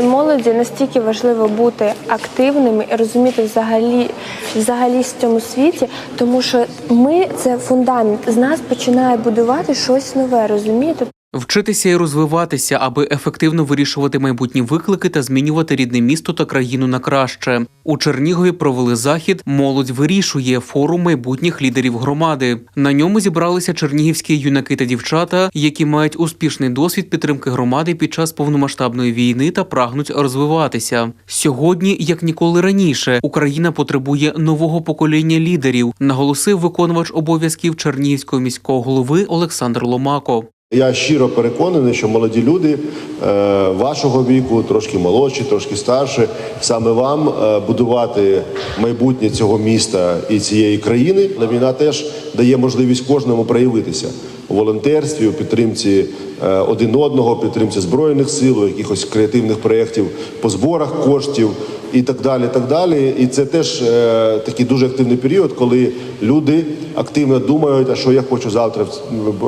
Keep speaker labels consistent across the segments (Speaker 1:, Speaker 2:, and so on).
Speaker 1: Молоді настільки важливо бути активними і розуміти взагалі, взагалі в цьому світі, тому що ми це фундамент. З нас починає будувати щось нове, розумієте?
Speaker 2: Вчитися і розвиватися, аби ефективно вирішувати майбутні виклики та змінювати рідне місто та країну на краще. У Чернігові провели захід Молодь вирішує форум майбутніх лідерів громади. На ньому зібралися чернігівські юнаки та дівчата, які мають успішний досвід підтримки громади під час повномасштабної війни та прагнуть розвиватися. Сьогодні, як ніколи раніше, Україна потребує нового покоління лідерів, наголосив виконувач обов'язків Чернігівського міського голови Олександр Ломако.
Speaker 3: Я щиро переконаний, що молоді люди е, вашого віку, трошки молодші, трошки старші, саме вам е, будувати майбутнє цього міста і цієї країни. Війна теж дає можливість кожному проявитися волонтерстві, у підтримці е, один одного, підтримці збройних сил, у якихось креативних проєктів по зборах коштів і так далі. так далі. І це теж е, такий дуже активний період, коли люди активно думають, а що я хочу завтра,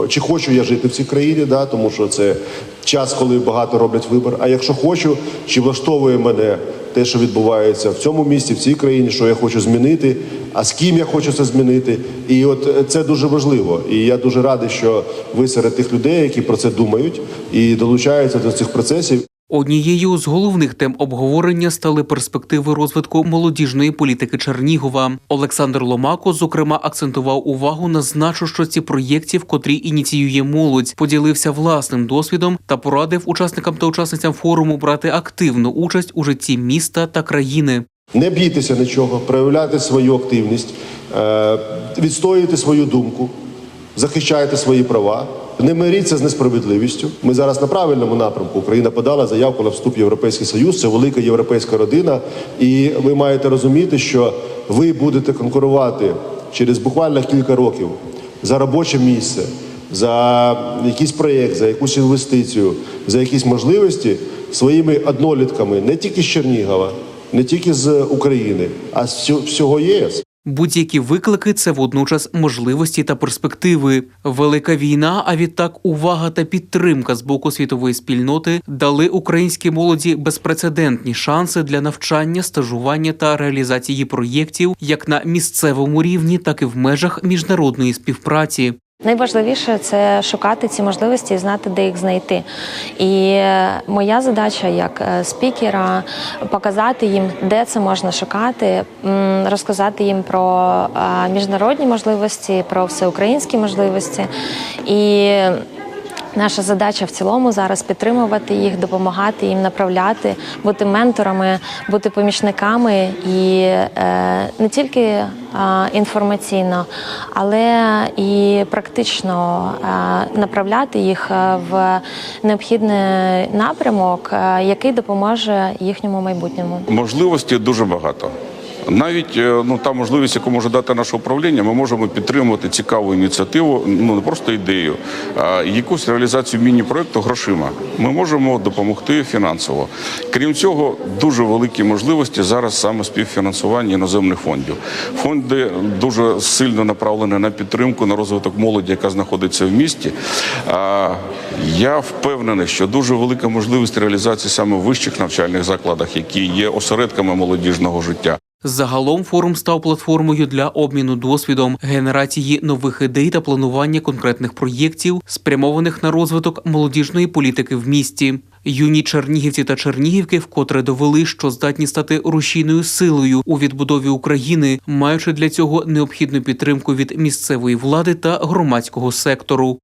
Speaker 3: чи хочу я жити в цій країні, да, тому що це час, коли багато роблять вибір. А якщо хочу, чи влаштовує мене те, що відбувається в цьому місті, в цій країні, що я хочу змінити, а з ким я хочу це змінити. І от е, це дуже важливо. І я дуже радий, що ви серед тих людей, які про це думають і долучаються до цих процесів.
Speaker 2: Однією з головних тем обговорення стали перспективи розвитку молодіжної політики Чернігова. Олександр Ломако, зокрема, акцентував увагу на значущості проєктів, котрі ініціює молодь, поділився власним досвідом та порадив учасникам та учасницям форуму брати активну участь у житті міста та країни.
Speaker 3: Не бійтеся нічого, проявляйте свою активність, е, відстоюйте свою думку, захищайте свої права. Не миріться з несправедливістю. Ми зараз на правильному напрямку. Україна подала заявку на вступ в Європейський Союз. Це велика європейська родина. І ви маєте розуміти, що ви будете конкурувати через буквально кілька років за робоче місце, за якийсь проєкт, за якусь інвестицію, за якісь можливості своїми однолітками не тільки з Чернігова, не тільки з України, а з всього ЄС.
Speaker 2: Будь-які виклики це водночас можливості та перспективи. Велика війна, а відтак увага та підтримка з боку світової спільноти дали українській молоді безпрецедентні шанси для навчання, стажування та реалізації проєктів як на місцевому рівні, так і в межах міжнародної співпраці.
Speaker 4: Найважливіше це шукати ці можливості і знати, де їх знайти. І е, моя задача як е, спікера показати їм, де це можна шукати, розказати їм про е, міжнародні можливості, про всеукраїнські можливості. І Наша задача в цілому зараз підтримувати їх, допомагати їм направляти, бути менторами, бути помічниками і е, не тільки е, інформаційно, але і практично е, направляти їх е, в необхідний напрямок, е, який допоможе їхньому майбутньому.
Speaker 5: Можливості дуже багато. Навіть е, ну та можливість, яку може дати наше управління, ми можемо підтримувати цікаву ініціативу, ну не просто ідею, а якусь реалізацію міні-проекту грошима. Ми можемо допомогти фінансово. Крім цього, дуже великі можливості зараз саме співфінансування іноземних фондів. Фонди дуже сильно направлені на підтримку на розвиток молоді, яка знаходиться в місті. Я впевнений, що дуже велика можливість реалізації саме в вищих навчальних закладах, які є осередками молодіжного життя.
Speaker 2: Загалом форум став платформою для обміну досвідом, генерації нових ідей та планування конкретних проєктів, спрямованих на розвиток молодіжної політики в місті. Юні чернігівці та чернігівки вкотре довели, що здатні стати рушійною силою у відбудові України, маючи для цього необхідну підтримку від місцевої влади та громадського сектору.